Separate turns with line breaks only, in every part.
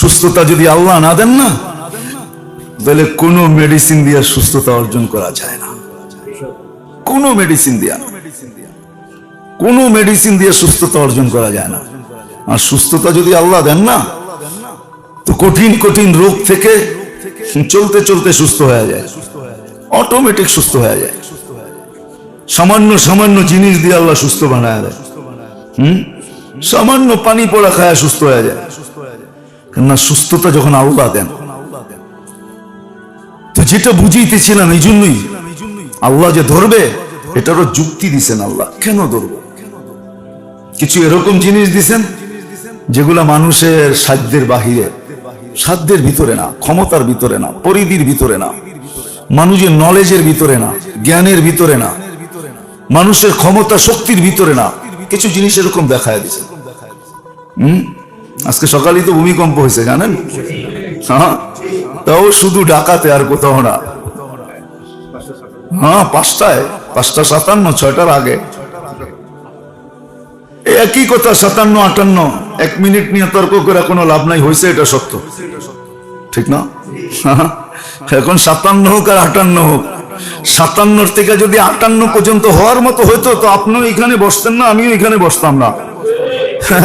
সুস্থতা যদি আল্লাহ না দেন না, তাহলে কোনো মেডিসিন দিয়ে সুস্থতা অর্জন করা যায় না। কোনো মেডিসিন দিয়া। কোনো মেডিসিন দিয়ে সুস্থতা অর্জন করা যায় না। আর সুস্থতা যদি আল্লাহ দেন না, তো কঠিন কঠিন রোগ থেকে চলতে চলতে সুস্থ হয়ে যায়। অটোমেটিক সুস্থ হয়ে যায়। সামান্য সামান্য জিনিস দিয়ে আল্লাহ সুস্থ বানায় দেয়। হুম? সামান্য পানি পড়া খায় সুস্থ হয়ে যায়। কেননা সুস্থতা যখন আল্লাহ দেন। তো যেটা বুঝিতেছিলাম এই জন্যই আল্লাহ যে ধরবে, এটারও যুক্তি দিছেন আল্লাহ। কেন ধরবো? কিছু এরকম জিনিস দিছেন যেগুলা মানুষের সাধ্যের বাহিরে, সাধ্যের ভিতরে না, ক্ষমতার ভিতরে না, পরিধির ভিতরে না, মানুষের নলেজের ভিতরে না, জ্ঞানের ভিতরে না, মানুষের ক্ষমতা শক্তির ভিতরে না, কিছু জিনিস এরকম দেখায় দিছে। হুম? আজকে সকালেই তো ভূমিকম্প হয়েছে জানেন? হ্যাঁ? তাও শুধু ডাকাতে আর কোথাও না। হ্যাঁ পাঁচটায় পাঁচটা সাতান্ন ছয়টার আগে। একই কথা সাতান্ন আটান্ন এক মিনিট নিয়ে তর্ক করে কোনো লাভ নাই হয়েছে এটা সত্য। ঠিক না? হ্যাঁ, এখন সাতান্ন হোক আর আটান্ন হোক। সাতান্নর থেকে যদি আটান্ন পর্যন্ত হওয়ার মতো হতো তো আপনিও এখানে বসতেন না আমিও এখানে বসতাম না।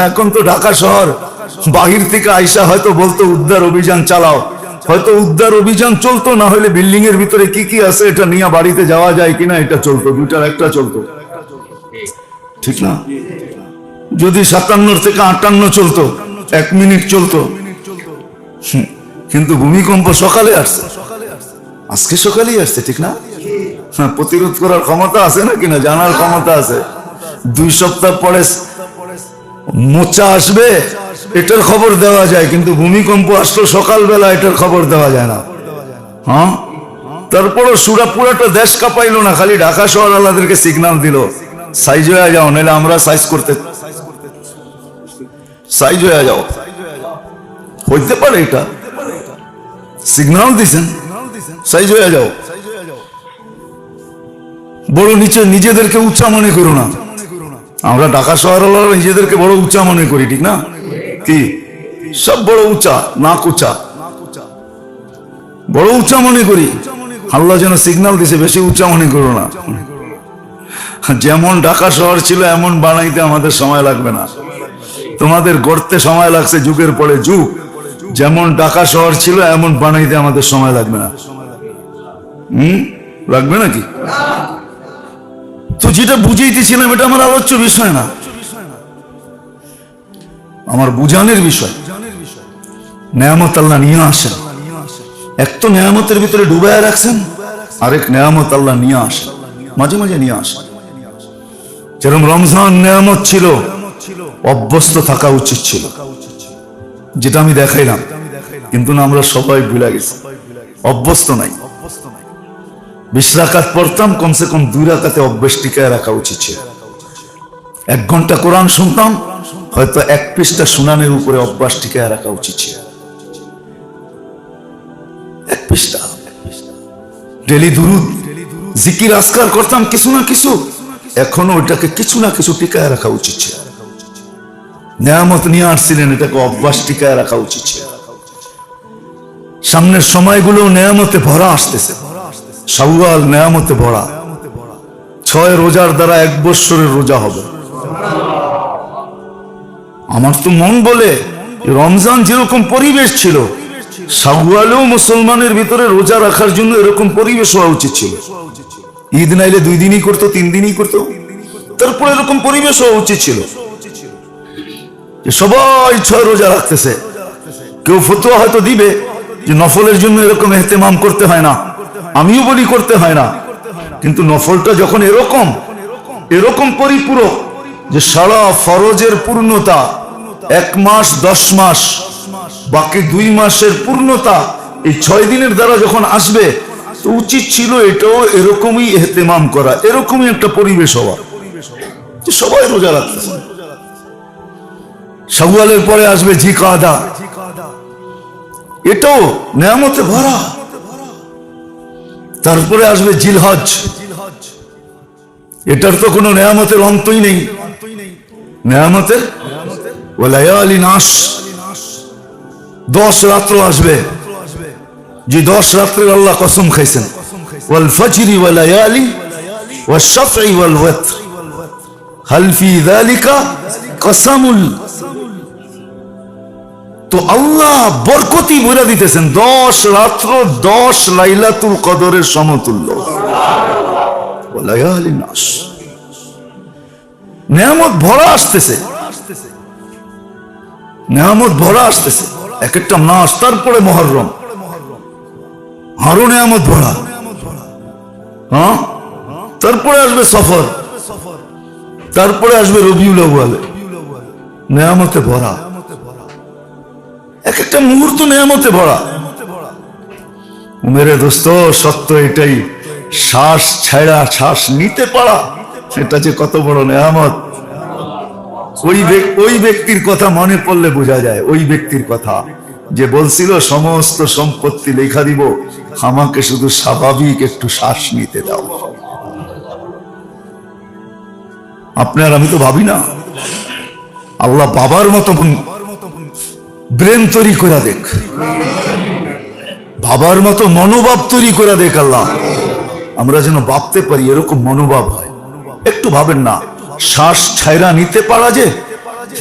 এখন তো ঢাকা শহর বাহির থেকে আইসা হয়তো বলতো, উদ্ধার অভিযান চালাও। হয়তো উদ্ধার অভিযান চলতো, না হলে বিল্ডিং এর ভিতরে কি কি আছে এটা নিয়ে বাড়িতে যাওয়া যায় কিনা এটা চলতো, দুইটার একটা চলতো। ঠিক না? যদি সাতান্নর থেকে আটান্ন চলতো, এক মিনিট চলতো। কিন্তু ভূমিকম্প সকালে আসছে। আজকে সকালেই আসছে, ঠিক না? হ্যাঁ প্রতিরোধ করার ক্ষমতা আছে না? কিনা জানার ক্ষমতা আছে। দুই সপ্তাহ পরে মোচা আসবে। এটার খবর দেওয়া যায়, কিন্তু ভূমিকম্প আসলো সকালবেলা, এটার খবর দেওয়া যায় না। হ্যাঁ? তারপরও সুরা পুরাটা দেশ কাঁপাইলো না, খালি ঢাকা শহর আলাদেরকে সিগন্যাল দিল। সাইজ হয়ে যাও, নাহলে আমরা সাইজ করতে সাইজ হয়ে যাও। হইতে পারে এটা। সিগন্যাল দিছেন? সাইজ হয়ে যাও। বড় নিচে নিজেদেরকে উচ্চা মনে করো না। আমরা ঢাকা শহর নিজেদেরকে বড় উচ্চা মনে করি, ঠিক না? কি? সব বড় উঁচা, নাক উঁচা। বড় উঁচা মনে করি। আল্লাহ যেন সিগন্যাল দিছে, বেশি উঁচা মনে করো না। যেমন ঢাকা শহর ছিল, এমন বানাইতে আমাদের সময় লাগবে না। তোমাদের গড়তে সময় লাগছে, যুগের পরে যুগ। যেমন ঢাকা শহর ছিল, এমন বানাইতে আমাদের সময় লাগবে না। হম? লাগবে নাকি? তো যেটা বুঝাইতেছিলাম, এটা আমার আলোচ্য বিষয় না। আমার বুঝানের বিষয়। নেয়ামত আল্লাহ নিয়ে আসেন। এক তো নেয়ামতের ভিতরে ডুবায় রাখছেন, আরেক নেয়ামত আল্লাহ নিয়ে আসেন। মাঝে মাঝে নিয়ে আসেন। যেরকম রমজান নেয়ামত ছিল, অভ্যস্ত থাকা উচিত ছিল। যেটা আমি দেখাইলাম, কিন্তু না, আমরা সবাই ভুলে গেছি। অভ্যস্ত নাই। বিশ রাকাত পড়তাম, কমসে কম দুই রাকাতে অভ্যেস টিকায় রাখা উচিত ছিল। এক ঘণ্টা কোরআন শুনতাম হয়তো এক পৃষ্ঠা শুনানের উপরে অভ্যাস টিকায় রাখা উচিত ছিল। এক পৃষ্ঠা ডেলি দুরুদ, জিকির করতাম কিছু না কিছু, এখনও ওটাকে কিছু না কিছু টিকায় রাখা উচিত ছিল। নেয়ামত নিয়ে আসছিলেন, এটাকে অভ্যাস টিকায় রাখা উচিত ছিল। সামনের সময়গুলো নেয়ামতে ভরা আসতেছে। শাওয়াল নেয়ামতে ভরা। ছয় রোজার দ্বারা এক বৎসরের রোজা হবে। আমার তো মন বলে রমজান যেরকম পরিবেশ ছিল শাওয়ালেও মুসলমানের ভিতরে রোজা রাখার জন্য এরকম পরিবেশ হওয়া উচিত ছিল। ঈদ নাইলে দুই দিনই করতো, তিন দিনই করতো, তারপর এরকম পরিবেশ হওয়া উচিত ছিল। সবাই ছয় রোজা রাখতেছে। কেউ ফতুয়া হয়তো দিবে যে নফলের জন্য এরকম এহতেমাম করতে হয় না। আমিও বলি করতে হয় না। কিন্তু নফলটা যখন এরকম এরকম পরিপূরক যে সারা ফরজের পূর্ণতা এক মাস, দশ মাস, বাকি দুই মাসের পূর্ণতা এই ছয় দিনের দ্বারা যখন আসবে, তো উচিত ছিল এটাও এরকমই এহতেমাম করা, এরকমই একটা পরিবেশ হওয়া। যে সবাই রোজা রাখতেছে। শাওয়ালের পরে আসবে জিকাদা এটাও নেয়ামতে ভরা। তারপরে আসবে জিলহজ। এটার তো কোনো নেয়ামতের অন্তই নেই। নেয়ামতের নাস দশ রাত্র আসবে। যে দশ রাত্রের আল্লাহ কসম খাইছেন। বরকতি বলে দিতেছেন দশ রাত্র, দশ লাইলাতুল কদরের সমতুল্য। ওয়ালায়ালি নাস নেয়ামত ভরা আসতেছে। নেয়ামত ভরা আসতেছে। এক একটা মাস, তারপরে মহরম। আরও নেয়ামত ভরা। হ্যাঁ? তারপরে আসবে সফর। তারপরে আসবে রবিউল ভরা। এক একটা মুহূর্ত নেয়ামতে ভরা। দোস্ত, সত্য এটাই। শ্বাস ছাড়া, শ্বাস নিতে পারা। সেটা যে কত বড় নেয়ামত। ওই ওই ব্যক্তির কথা মনে পড়লে বোঝা যায়, ওই ব্যক্তির কথা। যে বলছিল, সমস্ত সম্পত্তি লেখা দিব, আমাকে শুধু স্বাভাবিক একটু শ্বাস নিতে দাও। আপনার আমি তো ভাবি না। আল্লাহ বাবার মতো ব্রেন তৈরি করে দেখ। বাবার মতো মনোভাব তৈরি করে দেখ আল্লাহ। আমরা যেন ভাবতে পারি এরকম মনোভাব হয়। একটু ভাবেন না। শ্বাস ছাইরা নিতে পারা যে?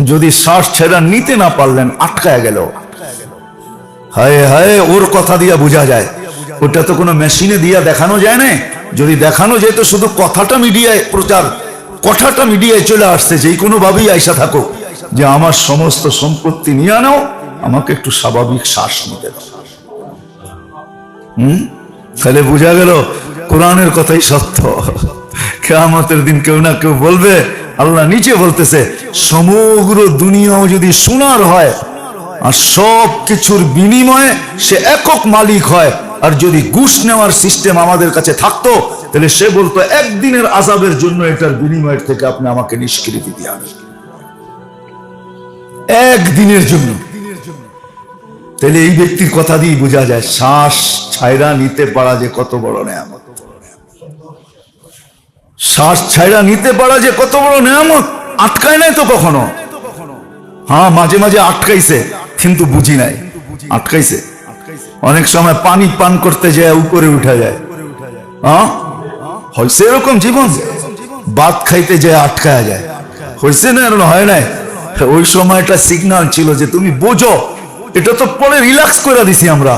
যদি শ্বাস ছাইরা নিতে না পারলেন, আটকায় গেল। হায় হায়, ওর কথা দিয়া বোঝা যায়। ওটা তো কোনো মেশিনে দিয়া দেখানো যায় না। যদি দেখানো যেত, শুধু কথাটা মিডিয়ায়, প্রচার কথাটা মিডিয়ায় চলে আসছে। যে কোনো ভাবেই আইসা থাকো। যে আমার সমস্ত সম্পত্তি নিয়ে আনো আমাকে একটু স্বাভাবিক শ্বাস নিতে দাও। হুম? তাহলে বোঝা গেল, কোরআনের কথাই সত্য। কেয়ামতের দিন কেউ না কেউ বলবে, আল্লাহ নিচে বলতেছে, সমগ্র দুনিয়াও যদি সোনার হয়, আর সব কিছুর বিনিময়ে সে একক মালিক হয়, আর যদি ঘুষ নেওয়ার সিস্টেম আমাদের কাছে থাকতো, তাহলে সে বলতো, একদিনের আজাবের জন্য এটার বিনিময়ের থেকে আপনি আমাকে নিষ্কৃতি দিয়ে আনেন একদিনের জন্য। তাহলে এই ব্যক্তির কথা দিয়ে বোঝা যায়, শ্বাস ছায়রা নিতে পারা যে কত বড় নেয়ামত। শ্বাস ছাইরা নিতে পারা যে কত বড় নিয়ামত, আটকায় নাই তো কখনো? হ্যাঁ মাঝে মাঝে আটকাইছে, কিন্তু বুঝি নাই। আটকাইছে। অনেক সময় পানি পান করতে যায়, উপরে উঠা যায়। হ্যাঁ? হয়েছে এরকম জীবন? ভাত খাইতে যায়, আটকায়া যায়। হয়েছে না এরকম? হয় নাই? ওই সময়টা সিগন্যাল ছিল যে তুমি বোঝো, এটা তো পরে রিল্যাক্স করে দিছি আমরা।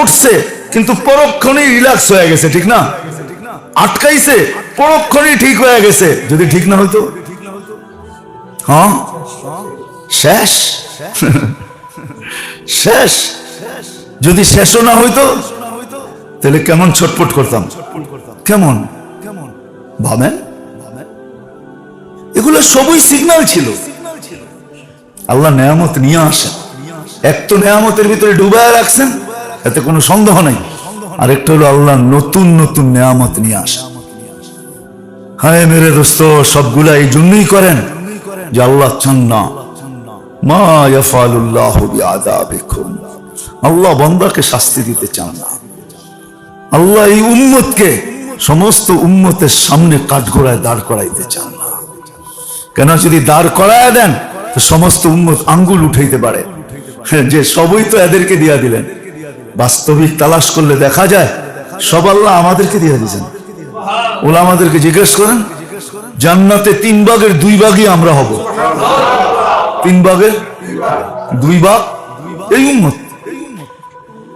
উঠছে, কিন্তু পরক্ষণেই রিল্যাক্স হয়ে গেছে, ঠিক না? আটকাইছে। পরক্ষণেই ঠিক হয়ে গেছে। যদি ঠিক না হইতো? হ্যাঁ? শেষ? শেষ? যদি শেষও না হইতো, তাহলে কেমন ছটপট করতাম? কেমন? ভাবেন? এগুলো সবই সিগন্যাল ছিল। আল্লাহ নেয়ামত নিয়ে আসেন। এক তো নেয়ামতের ভিতরে ডুবায় রাখছেন, এতে কোনো সন্দেহ নাই। আর একটা হলো আল্লাহ নতুন নতুন নেয়ামত নিয়ে আসেন। হায় মেরে দোস্ত, সবগুলা এই জন্যই করেন যে আল্লাহ চান না। মা ইয়াফালুল্লাহ আল্লাহ বান্দাকে শাস্তি দিতে চান না। আল্লাহ এই উম্মতকে, সমস্ত উম্মতের সামনে কাঠগোড়ায় দাঁড় করাইতে চান না। কেন যদি দাঁড় করায় দেন, তো সমস্ত উম্মত আঙ্গুল উঠাইতে পারে। যে সবই তো এদেরকে দিয়া দিলেন। বাস্তবিক তালাশ করলে দেখা যায়, সব আল্লাহ আমাদেরকে দিয়া দিয়েছেন। ওলা আমাদেরকে জিজ্ঞেস করেন, জান্নাতে তিন ভাগের দুই ভাগই আমরা হব। তিন ভাগের দুই ভাগ এই উন্মত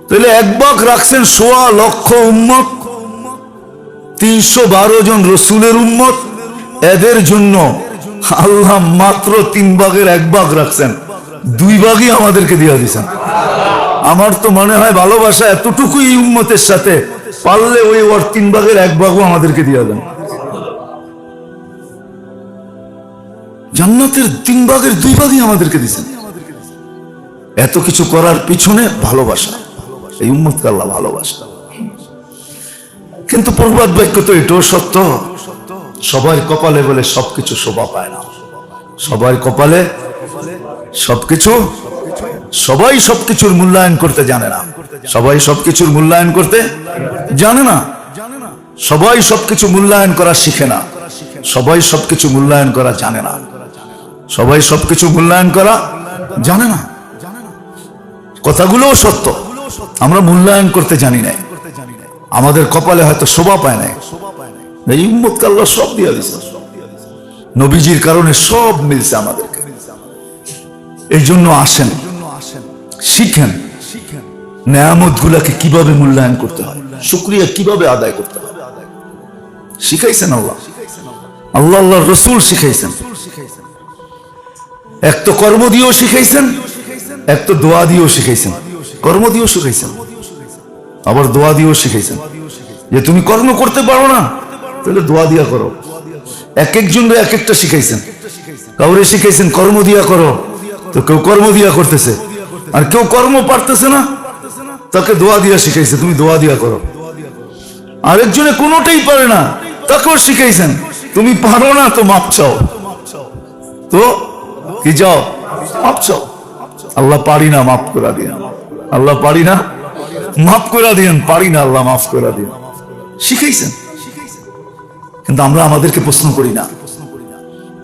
তাহলে এক ভাগ রাখছেন সোয়া লক্ষ উন্মত তিনশো বারো জন রসুলের উন্মত এদের জন্য আল্লাহ মাত্র তিন ভাগের এক ভাগ রাখছেন। দুই ভাগই আমাদেরকে দিয়ে দিয়েছেন আমার তো মনে হয় ভালোবাসা এতটুকুই উন্মতের সাথে পারলে ওই ওর তিন ভাগের এক ভাগও আমাদেরকে দিয়ে দেন। জান্নাতের তিন ভাগের দুই ভাগই আমাদেরকে দিয়েছেন এত কিছু করার পিছনে ভালোবাসা। এই উম্মতকে আল্লাহ ভালোবাসা। কিন্তু প্রবাদ বাক্য তো এটাও সত্য। সবাই কপালে বলে সবকিছু শোভা পায় না। সবাই কপালে সবকিছু, সবাই সবকিছুর মূল্যায়ন করতে জানে না। সবাই সবকিছুর মূল্যায়ন করতে জানে না। সবাই সবকিছু মূল্যায়ন করা শিখে না। সবাই সবকিছু মূল্যায়ন করা জানে না। সবাই সবকিছু মূল্যায়ন করা জানে না। কথাগুলোও সত্য। আমরা মূল্যায়ন করতে জানি না। আমাদের কপালে হয়তো শোভা পায় না। এই উম্মতকে আল্লাহ সব দিয়ে দিছে নবীজির কারণে সব মিলছে আমাদেরকে। এই জন্য আসেন শিখেন। গুলাকে কীভাবে মূল্যায়ন করতে হয়? কীভাবে আদায় করতে হয়? শিখাইছেন আল্লাহ? আল্লাহ আল্লাহ রসুল শিখাইছেন। এক তো কর্ম দিয়েও শিখাইছেন, এক তো দোয়া দিয়েও শিখাইছেন। কর্ম দিয়েও শিখাইছেন। আবার দোয়া দিয়েও শিখাইছেন। যে তুমি কর্ম করতে পারো না, তাহলে দোয়া দিয়া করো। এক একজন এক একটা শিখাইছেন। কাউরে শিখাইছেন, কর্ম দিয়া করো। তো কেউ কর্ম দিয়া করতেছে। আর কেউ কর্ম পারতেছে না তাকে দোয়া দিয়া শিখাইছে, তুমি দোয়া দিয়া করো। আরেকজনে কোনোটাই পারে না, তাকেও শিখাইছেন, তুমি পারো না তো মাপ চাও। তো কি যাও মাপ চাও। আল্লাহ পারি না মাফ করে দিন। আল্লাহ পারি না মাফ করে দিন। পারি না, আল্লাহ মাফ করে দিন। শিখাইছেন। কিন্তু আমরা আমাদেরকে প্রশ্ন করি না।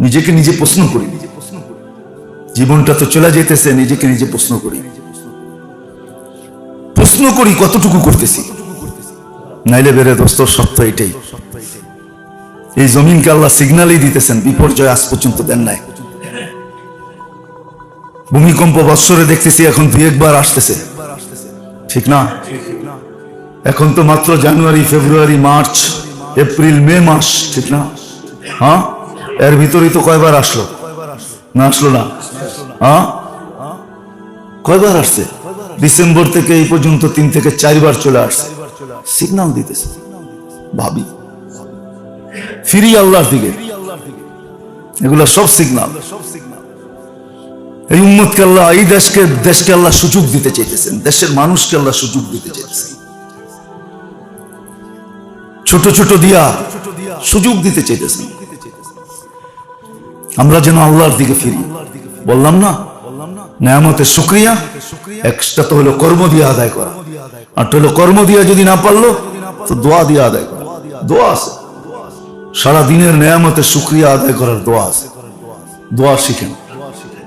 নিজেকে নিজে প্রশ্ন করি। জীবনটা তো চলে যেতেছে নিজেকে নিজে প্রশ্ন করি। প্রশ্ন করি, কতটুকু করতেছি? নাইলে বেড়ে দোস্ত সত্য এটাই। এই জমিনকে আল্লাহ সিগন্যালই দিতেছেন, বিপর্যয় আজ পর্যন্ত দেন নাই। ভূমিকম্প বৎসরে দেখতেছি এখন দুই একবার আসতেছে। ঠিক না? এখন তো মাত্র জানুয়ারি, ফেব্রুয়ারি, মার্চ, এপ্রিল, মে মাস, ঠিক না? হ্যাঁ? এর ভিতরেই তো কয়বার আসলো? না আসলো না। হ্যাঁ? কয়বার আসছে? ডিসেম্বর থেকে এই পর্যন্ত তিন থেকে চারবার চলে আসছে। সিগন্যাল দিতেছে। ভাবি। ফিরি আল্লাহর দিকে। এগুলা সব সিগন্যাল এই উম্মতকে আল্লাহ, এই দেশকে দেশকে আল্লাহ সুযোগ দিতে চাইতেছেন। দেশের মানুষকে আল্লাহ সুযোগ দিতে চাইতেছেন। ছোট ছোট দিয়া সুযোগ দিতে চাইতেছেন। আমরা যেন আল্লাহর দিকে ফিরি। বললাম না? নেয়ামতের শুক্রিয়া একটা তো হলো কর্ম দিয়ে আদায় করা। আর হলো কর্ম দিয়া যদি না পারল, তো দোয়া দিয়ে আদায় করা। দোয়া আছে। সারা দিনের নেয়ামতের শুক্রিয়া আদায় করার দোয়া আছে। দোয়া শিখেন।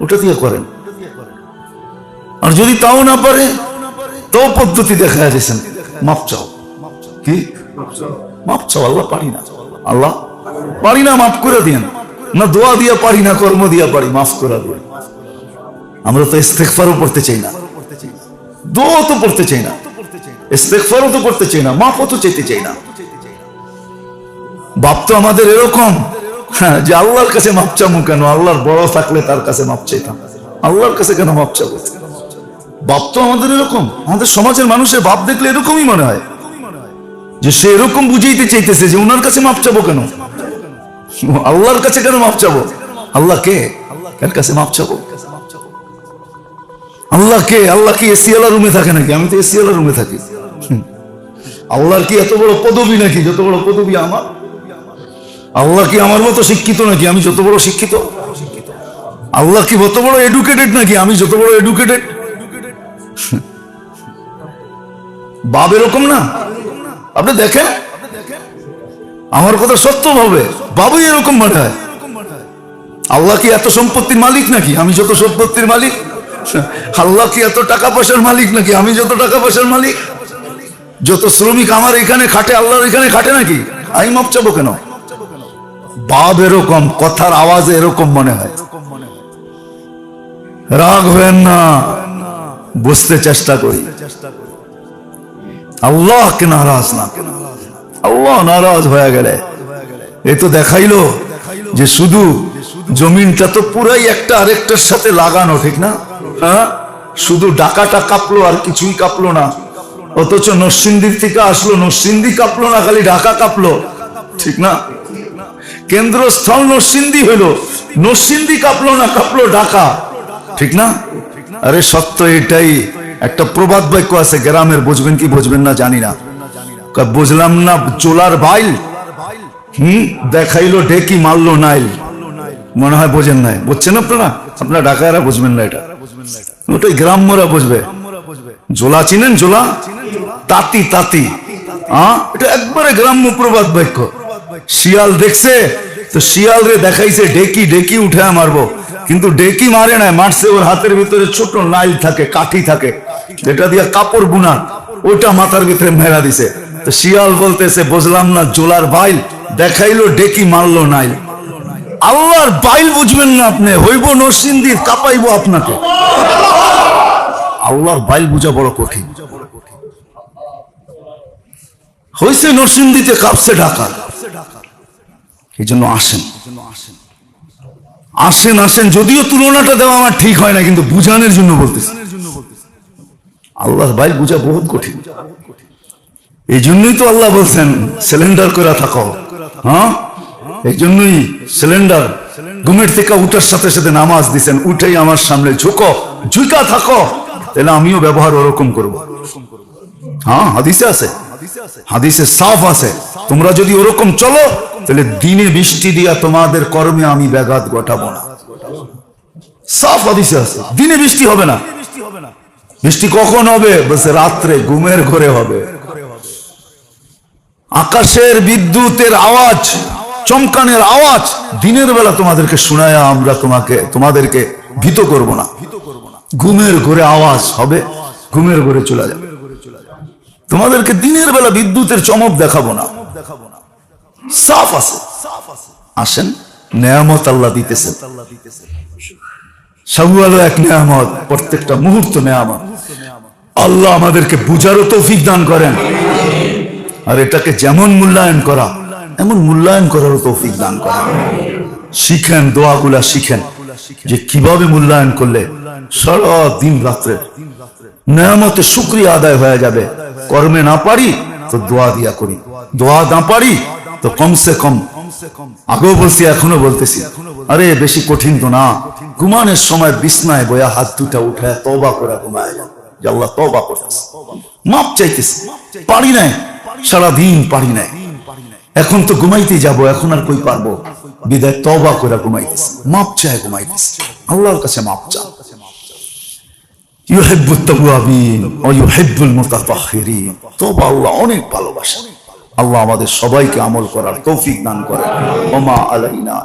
ওটা দিয়ে করেন। আর যদি তাও না পারে তো পদ্ধতি দেখা দিয়েছেন মাপ চাও। কি? মাপ চাও, আল্লাহ পারি না। আল্লাহ পারি না মাফ করে দিন না দোয়া দিয়া পারি, না কর্ম দিয়া পারি, মাফ করে দিন আমরা তো ইস্তেকফারও পড়তে চাই না। দোয়া তো পড়তে চাই না। ইস্তেকফারও তো করতে চাই না, মাফও তো চাইতে চাই না। বাপ তো আমাদের এরকম। হ্যাঁ যে আল্লাহর কাছে মাপ চামু কেন? আল্লাহর বড় থাকলে তার কাছে মাপ চাইতাম। আল্লাহর কাছে কেন মাপ চাবো? বাপ তো আমাদের এরকম। আমাদের সমাজের মানুষের বাপ দেখলে এরকমই মনে হয়। যে সে এরকম বুঝাইতে চাইতেছে যে উনার কাছে মাপ চাবো কেন? আল্লাহর কাছে কেন মাপ চাবো? আল্লাহ কে? এর কাছে মাপ চাবো? আল্লাহ কে আল্লাহ কি এসি আল্লাহ রুমে থাকে নাকি? আমি তো এসি আল্লাহ রুমে থাকি। আল্লাহর কি এত বড় পদবী নাকি? যত বড় পদবী আমার? আল্লাহ কি আমার মতো শিক্ষিত নাকি? আমি যত বড় শিক্ষিত? আল্লাহ কি যত বড় এডুকেটেড নাকি? আমি যত বড় এডুকেটেড বাপ এরকম না? আপনি দেখেন? আমার কথা সত্য ভাবে? বাবুই এরকম হয় আল্লাহ কি এত সম্পত্তির মালিক নাকি? আমি যত সম্পত্তির মালিক আল্লাহ কি এত টাকা পয়সার মালিক নাকি? আমি যত টাকা পয়সার মালিক। যত শ্রমিক আমার এখানে খাটে, আল্লাহর এখানে খাটে নাকি? আমি মাপ চাবো কেন? বাপ এরকম, কথার আওয়াজে এরকম মনে হয়। রাগ হবেন না। বুঝতে চেষ্টা করি। আল্লাহকে নারাজ না। আল্লাহ নারাজ হয়ে গেলে। এ তো দেখাইলো যে শুধু জমিনটা তো পুরাই একটা আরেকটার সাথে লাগানো, ঠিক না? হ্যাঁ? শুধু ডাকাটা কাঁপলো আর কিছুই কাঁপলো না। অথচ নরসিংদীর থেকে আসলো, নরসিংদী কাঁপলো না, খালি ঢাকা কাঁপলো। ঠিক না? কেন্দ্রস্থল নরসিংদী হলো নরসিংদী কাঁপলো না, কাঁপলো ঢাকা। ঠিক না? আরে সত্য এটাই। একটা প্রবাদ বাক্য আছে, গ্রামের বুঝবেন কি বুঝবেন না জানি না। বুঝলাম না, চোলার বাইল। হুম? দেখাইলো ডেকি, মারলো নাইল। মনে হয় বোঝেন নাই। বুঝছেন আপনারা? আপনারা ঢাকায়রা বুঝবেন না এটা। ওটাই গ্রাম্যরা বুঝবে। জোলা চিনেন জোলা? তাঁতি তাঁতি। এটা একবারে গ্রাম্য প্রবাদ বাক্য। শিয়াল দেখছে, তো শিয়াল রে দেখাইছে, ডেকি ডেকি উঠে মারবো। কিন্তু ডেকি মারে না মারছে ওর হাতের ভিতরে ছোট নাইল থাকে, কাঠি থাকে, যেটা দিয়ে কাপড় বুনা। ওইটা মাথার ভিতরে মেরা দিছে। তো শিয়াল বলতেছে, বুঝলাম না, জোলার বাইল দেখাইলো, ডেকি মারলো নাই আল্লাহর বাইল বুঝবেন না আপনি, হইব নরসিংদী, কাপাইবো আপনাকে। আল্লাহর বাইল বুঝা বড় কঠিন। হয়েছে নরসিংদীতে কাঁপছে ঢাকা। এই জন্য আসেন। আসেন আসেন, যদিও তুলনাটা দেওয়া আমার ঠিক হয় না, কিন্তু বুঝানোর জন্য বলতেছি। আল্লাহর বাইল বুঝা বহুত কঠিন। এই জন্যই তো আল্লাহ বলছেন, সিলিন্ডার করে থাকো। হ্যাঁ? এই জন্যই সিলিন্ডার ঘুমের থেকে উঠার সাথে সাথে নামাজ দিছেন, উঠেই আমার সামনে ঝুঁকো, ঝুঁকা থাকো, তাহলে আমিও ব্যবহার ওরকম করব। হ্যাঁ হাদিসে আছে, হাদিসে সাফ আছে, তোমরা যদি ওরকম চলো, তাহলে দিনে বৃষ্টি দিয়া তোমাদের কর্মে আমি ব্যাঘাত ঘটাবো না। সাফ হাদিসে আছে, দিনে বৃষ্টি হবে না। বৃষ্টি কখন হবে? বলছে রাত্রে ঘুমের ঘরে হবে। আকাশের বিদ্যুতের আওয়াজ চমকানের আওয়াজ দিনের বেলা তোমাদেরকে শোনায় আমরা তোমাকে, তোমাদেরকে ভীত করব না। ঘুমের ঘরে আওয়াজ হবে, ঘুমের ঘরে চলে যাবে। তোমাদেরকে দিনের বেলা বিদ্যুতের চমক দেখাবো না। সাফ আছে। আসেন, নেয়ামত আল্লাহ দিতেছে। সাবুয়ালো এক নেয়ামত, প্রত্যেকটা মুহূর্ত নেয়ামত। আল্লাহ আমাদেরকে বুঝারও তৌফিক দান করেন। আর এটাকে যেমন মূল্যায়ন করা এমন মূল্যায়ন করারও তৌফিক দান করেন। শিখেন, দোয়াগুলা শিখেন যে কীভাবে মূল্যায়ন করলে সারা দিন রাত্রে নেয়ামতে শুক্রিয়া আদায় হয়ে যাবে। কর্মে না পারি তো দোয়া দিয়া করি। দোয়া না পারি তো কমসে কম। আগেও বলছি এখনও বলতেছি। আরে, বেশি কঠিন তো না। ঘুমানোর সময় বিছনায় বয়া হাত দুটা উঠে তবা করে ঘুমায়। যে আল্লাহ তবা করতেছে। মাপ চাইতেছি। পারি নাই। সারাদিন পারি নাই। এখন তো ঘুমাইতে যাব, এখন আর কই পারব? বিদায় তবা করে ঘুমাইতেছে। মাপ চায় ঘুমাইতেছে। আল্লাহর কাছে মাপ চা ইউহিব্বুত তাওয়াবিন ওয়া ইউহিব্বুল মুতাতাহহিরিন তওবা আল্লাহ অনেক ভালোবাসে। আল্লাহ আমাদের সবাইকে আমল করার তৌফিক দান করেন। ওমা আলাইনা